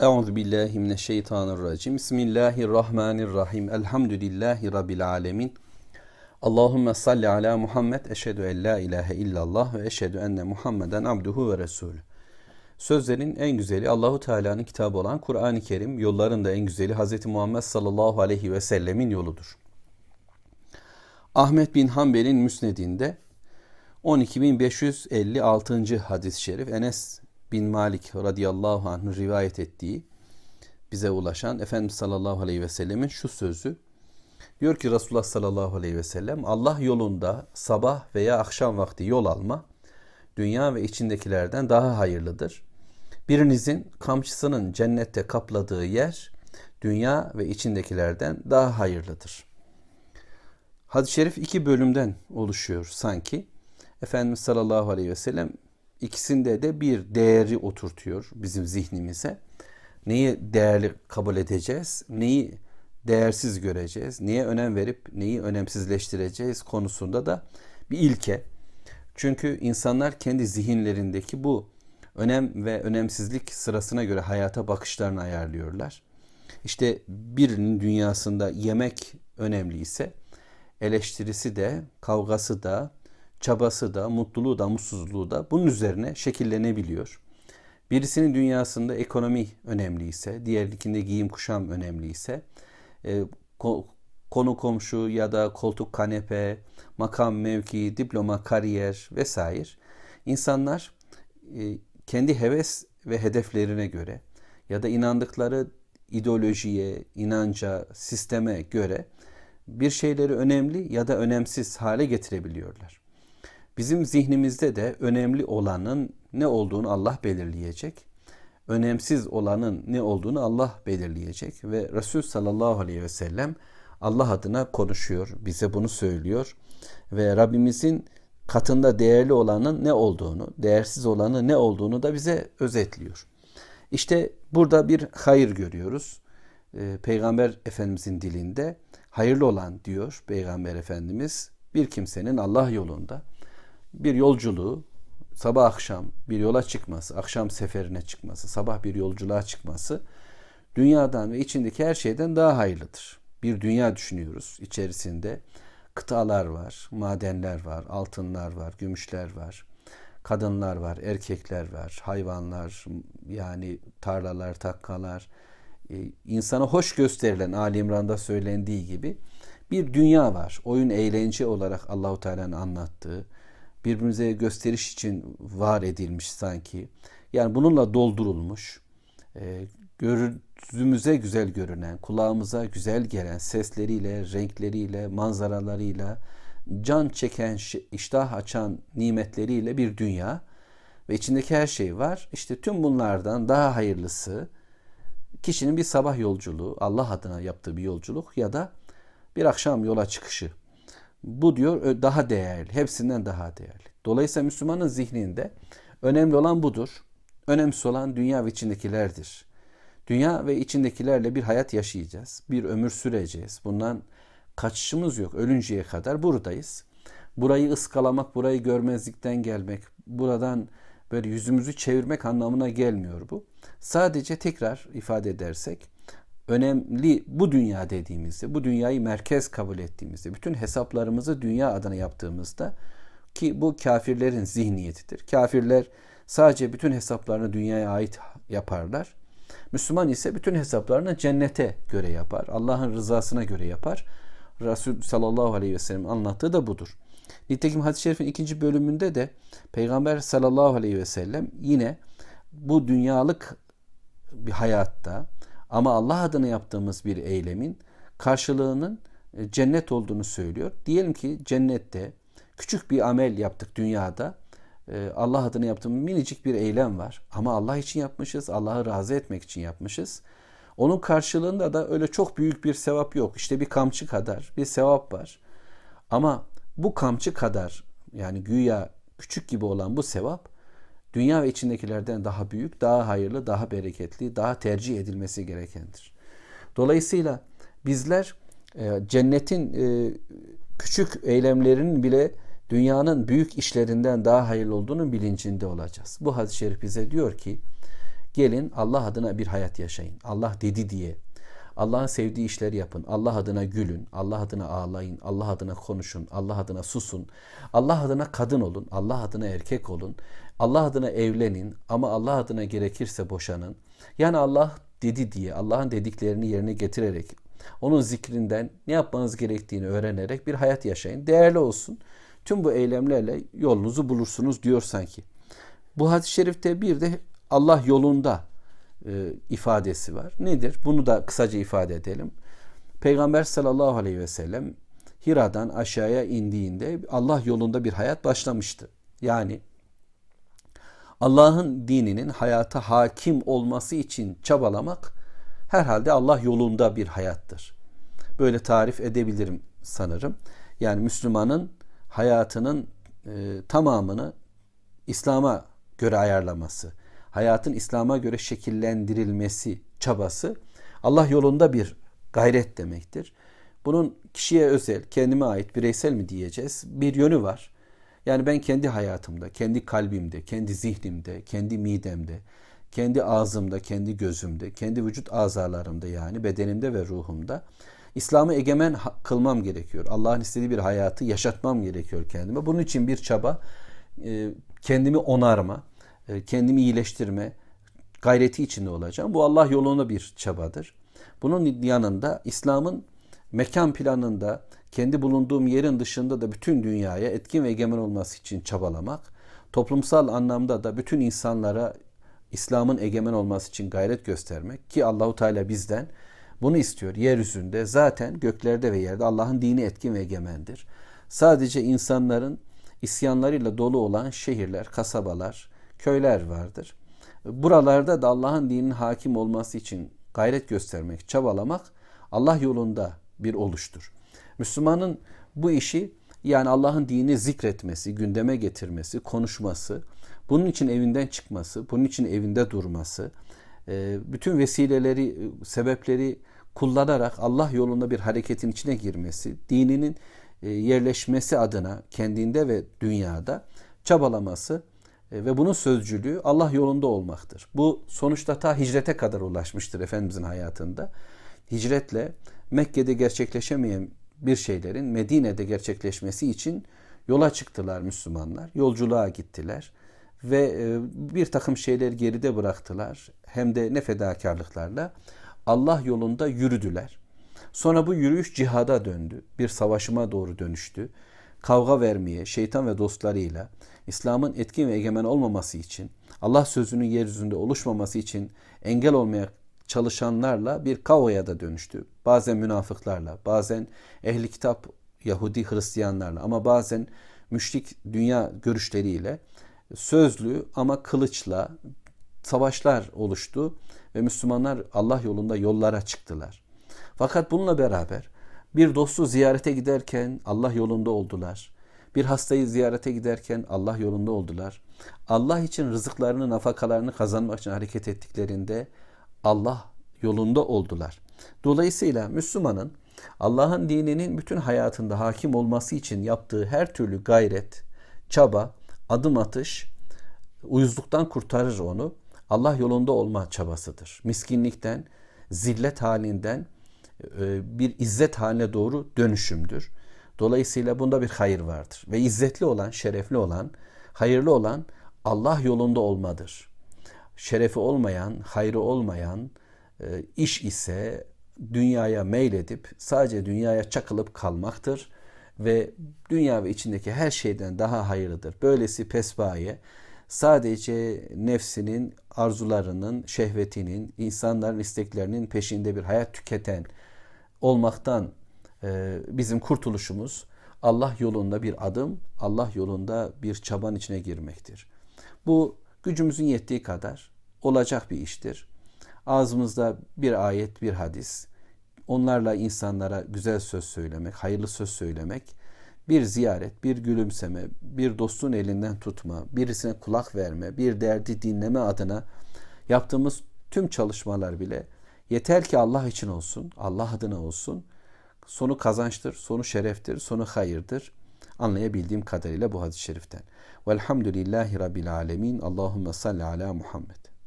Euzu billahi mineşşeytanirracim. Bismillahirrahmanirrahim. Elhamdülillahi rabbil alamin. Allahumme salli ala Muhammed. Eşhedü en la ilahe illallah ve eşhedü enne Muhammeden abduhu ve resulü. Sözlerin en güzeli Allahu Teala'nın kitabı olan Kur'an-ı Kerim, yolların da en güzeli Hz. Muhammed sallallahu aleyhi ve sellemin yoludur. Ahmet bin Hanbel'in müsnedinde 12556. hadis-i şerif Enes bin Malik radıyallahu anh rivayet ettiği bize ulaşan Efendimiz sallallahu aleyhi ve sellemin şu sözü diyor ki Resulullah sallallahu aleyhi ve sellem Allah yolunda sabah veya akşam vakti yol alma dünya ve içindekilerden daha hayırlıdır. Birinizin kamçısının cennette kapladığı yer dünya ve içindekilerden daha hayırlıdır. Hadis-i şerif iki bölümden oluşuyor sanki. Efendimiz sallallahu aleyhi ve sellem ikisinde de bir değeri oturtuyor bizim zihnimize. Neyi değerli kabul edeceğiz, neyi değersiz göreceğiz, neye önem verip neyi önemsizleştireceğiz konusunda da bir ilke. Çünkü insanlar kendi zihinlerindeki bu önem ve önemsizlik sırasına göre hayata bakışlarını ayarlıyorlar. İşte birinin dünyasında yemek önemli ise eleştirisi de, kavgası da, çabası da, mutluluğu da, mutsuzluğu da bunun üzerine şekillenebiliyor. Birisinin dünyasında ekonomi önemli ise, diğerlikinde giyim kuşam önemli ise, e, konu komşu ya da koltuk kanepe, makam mevki, diploma, kariyer vesaire insanlar e, kendi heves ve hedeflerine göre ya da inandıkları ideolojiye, inanca, sisteme göre bir şeyleri önemli ya da önemsiz hale getirebiliyorlar. Bizim zihnimizde de önemli olanın ne olduğunu Allah belirleyecek. Önemsiz olanın ne olduğunu Allah belirleyecek ve Resul sallallahu aleyhi ve sellem Allah adına konuşuyor, bize bunu söylüyor ve Rabbimizin katında değerli olanın ne olduğunu, değersiz olanın ne olduğunu da bize özetliyor. İşte burada bir hayır görüyoruz. Ee, Peygamber Efendimizin dilinde hayırlı olan diyor Peygamber Efendimiz bir kimsenin Allah yolunda bir yolculuğu sabah akşam bir yola çıkması, akşam seferine çıkması, sabah bir yolculuğa çıkması dünyadan ve içindeki her şeyden daha hayırlıdır. Bir dünya düşünüyoruz. İçerisinde kıtalar var, madenler var, altınlar var, gümüşler var, kadınlar var, erkekler var, hayvanlar, yani tarlalar, takkalar, e, insana hoş gösterilen Ali İmran'da söylendiği gibi bir dünya var. Oyun eğlence olarak Allahu Teala'nın anlattığı, birbirimize gösteriş için var edilmiş sanki. Yani bununla doldurulmuş, e, gözümüze güzel görünen, kulağımıza güzel gelen sesleriyle, renkleriyle, manzaralarıyla, can çeken, iştah açan nimetleriyle bir dünya ve içindeki her şey var. İşte tüm bunlardan daha hayırlısı kişinin bir sabah yolculuğu, Allah adına yaptığı bir yolculuk ya da bir akşam yola çıkışı. Bu diyor daha değerli, hepsinden daha değerli. Dolayısıyla Müslümanın zihninde önemli olan budur. Önemsiz olan dünya ve içindekilerdir. Dünya ve içindekilerle bir hayat yaşayacağız. Bir ömür süreceğiz. Bundan kaçışımız yok. Ölünceye kadar buradayız. Burayı ıskalamak, burayı görmezlikten gelmek, buradan böyle yüzümüzü çevirmek anlamına gelmiyor bu. Sadece tekrar ifade edersek önemli bu dünya dediğimizde, bu dünyayı merkez kabul ettiğimizde, bütün hesaplarımızı dünya adına yaptığımızda ki bu kafirlerin zihniyetidir. Kafirler sadece bütün hesaplarını dünyaya ait yaparlar. Müslüman ise bütün hesaplarını cennete göre yapar. Allah'ın rızasına göre yapar. Resul sallallahu aleyhi ve sellem anlattığı da budur. Nitekim hadis-i şerifin ikinci bölümünde de Peygamber sallallahu aleyhi ve sellem yine bu dünyalık bir hayatta ama Allah adına yaptığımız bir eylemin karşılığının e, cennet olduğunu söylüyor. Diyelim ki cennette küçük bir amel yaptık dünyada. E, Allah adına yaptığımız minicik bir eylem var. Ama Allah için yapmışız, Allah'ı razı etmek için yapmışız. Onun karşılığında da öyle çok büyük bir sevap yok. İşte bir kamçı kadar bir sevap var. Ama bu kamçı kadar yani güya küçük gibi olan bu sevap dünya ve içindekilerden daha büyük, daha hayırlı, daha bereketli, daha tercih edilmesi gerekendir. Dolayısıyla bizler e, cennetin e, küçük eylemlerinin bile dünyanın büyük işlerinden daha hayırlı olduğunu bilincinde olacağız. Bu hadis-i şerif bize diyor ki Gelin Allah adına bir hayat yaşayın. Allah dedi diye. Allah'ın sevdiği işleri yapın. Allah adına gülün. Allah adına ağlayın. Allah adına konuşun. Allah adına susun. Allah adına kadın olun. Allah adına erkek olun. Allah adına evlenin ama Allah adına gerekirse boşanın. Yani Allah dedi diye Allah'ın dediklerini yerine getirerek onun zikrinden ne yapmanız gerektiğini öğrenerek bir hayat yaşayın. Değerli olsun. Tüm bu eylemlerle yolunuzu bulursunuz diyor sanki. Bu hadis-i şerifte bir de Allah yolunda e, ifadesi var. Nedir? Bunu da kısaca ifade edelim. Peygamber sallallahu aleyhi ve sellem Hira'dan aşağıya indiğinde Allah yolunda bir hayat başlamıştı. Yani Allah'ın dininin hayata hakim olması için çabalamak herhalde Allah yolunda bir hayattır. Böyle tarif edebilirim sanırım. Yani Müslümanın hayatının e, tamamını İslam'a göre ayarlaması, hayatın İslam'a göre şekillendirilmesi çabası Allah yolunda bir gayret demektir. Bunun kişiye özel, kendime ait, bireysel mi diyeceğiz? Bir yönü var. Yani ben kendi hayatımda, kendi kalbimde, kendi zihnimde, kendi midemde, kendi ağzımda, kendi gözümde, kendi vücut azalarımda yani bedenimde ve ruhumda İslam'ı egemen kılmam gerekiyor. Allah'ın istediği bir hayatı yaşatmam gerekiyor kendime. Bunun için bir çaba, e, kendimi onarma, kendimi iyileştirme gayreti içinde olacağım. Bu Allah yolunda bir çabadır. Bunun yanında İslam'ın mekan planında kendi bulunduğum yerin dışında da bütün dünyaya etkin ve egemen olması için çabalamak, toplumsal anlamda da bütün insanlara İslam'ın egemen olması için gayret göstermek ki Allahu Teala bizden bunu istiyor. Yeryüzünde zaten göklerde ve yerde Allah'ın dini etkin ve egemendir. Sadece insanların isyanlarıyla dolu olan şehirler, kasabalar, köyler vardır. Buralarda da Allah'ın dininin hakim olması için gayret göstermek, çabalamak Allah yolunda bir oluştur. Müslümanın bu işi yani Allah'ın dini zikretmesi, gündeme getirmesi, konuşması, bunun için evinden çıkması, bunun için evinde durması, e, bütün vesileleri, sebepleri kullanarak Allah yolunda bir hareketin içine girmesi, dininin e, yerleşmesi adına kendinde ve dünyada çabalaması ve bunun sözcülüğü Allah yolunda olmaktır. Bu sonuçta ta hicrete kadar ulaşmıştır Efendimizin hayatında. Hicretle Mekke'de gerçekleşemeyen bir şeylerin Medine'de gerçekleşmesi için yola çıktılar Müslümanlar. Yolculuğa gittiler ve e, bir takım şeyler geride bıraktılar. Hem de ne fedakarlıklarla Allah yolunda yürüdüler. Sonra bu yürüyüş cihada döndü. Bir savaşıma doğru dönüştü. Kavga vermeye, şeytan ve dostlarıyla İslam'ın etkin ve egemen olmaması için, Allah sözünün yeryüzünde oluşmaması için engel olmaya çalışanlarla bir kavgaya da dönüştü. Bazen münafıklarla, bazen ehli kitap Yahudi Hristiyanlarla ama bazen müşrik dünya görüşleriyle sözlü ama kılıçla savaşlar oluştu ve Müslümanlar Allah yolunda yollara çıktılar. Fakat bununla beraber bir dostu ziyarete giderken Allah yolunda oldular. Bir hastayı ziyarete giderken Allah yolunda oldular. Allah için rızıklarını, nafakalarını kazanmak için hareket ettiklerinde Allah yolunda oldular. Dolayısıyla Müslümanın Allah'ın dininin bütün hayatında hakim olması için yaptığı her türlü gayret, çaba, adım atış uyuzluktan kurtarır onu. Allah yolunda olma çabasıdır. Miskinlikten, zillet halinden bir izzet haline doğru dönüşümdür. Dolayısıyla bunda bir hayır vardır. Ve izzetli olan, şerefli olan, hayırlı olan Allah yolunda olmadır. Şerefi olmayan, hayrı olmayan e, iş ise dünyaya meyledip sadece dünyaya çakılıp kalmaktır ve dünya ve içindeki her şeyden daha hayırlıdır. Böylesi pesbaye sadece nefsinin, arzularının, şehvetinin, insanların isteklerinin peşinde bir hayat tüketen olmaktan e, bizim kurtuluşumuz Allah yolunda bir adım, Allah yolunda bir çaban içine girmektir. Bu gücümüzün yettiği kadar olacak bir iştir. Ağzımızda bir ayet, bir hadis, onlarla insanlara güzel söz söylemek, hayırlı söz söylemek, bir ziyaret, bir gülümseme, bir dostun elinden tutma, birisine kulak verme, bir derdi dinleme adına yaptığımız tüm çalışmalar bile yeter ki Allah için olsun, Allah adına olsun. Sonu kazançtır, sonu şereftir, sonu hayırdır. Anlayabildiğim kadarıyla bu hadis-i şeriften. Velhamdülillahi Rabbil alemin. Allahümme salli ala Muhammed.